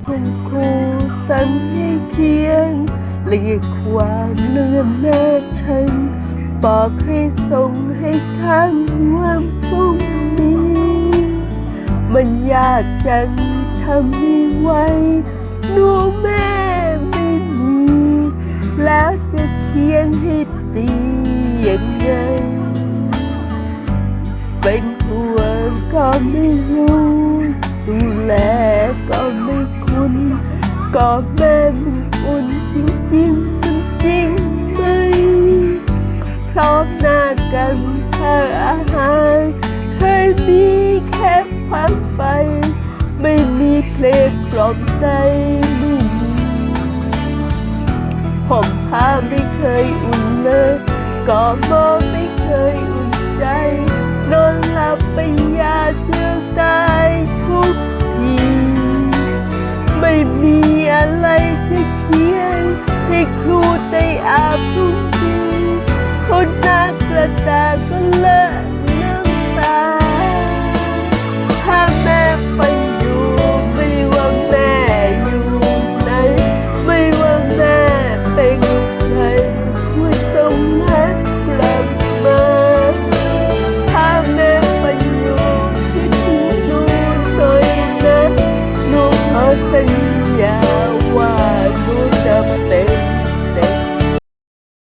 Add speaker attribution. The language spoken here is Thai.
Speaker 1: คุณครูสั่งให้เขียนเรียกความเลื่อนแม่ฉันบอกให้ส่งให้ทันวันพรุ่งนี้ มันยากจังทำไม่ไหวหนูแม่ไม่มีแล้วจะเขียนให้ดียังไง เป็นห่วงก็ไม่รู้ดูแล ก็ไม่คุ้นก็แม่มันอุ่นจริงๆมันจริงไหมพร้อมหน้ากันเธออาหารเคยมีแค่พักไป ไม่มีเพลงกล่อมใจไม่มีผมผ้าไม่เคยอุ่นเลยก็มองไม่เคย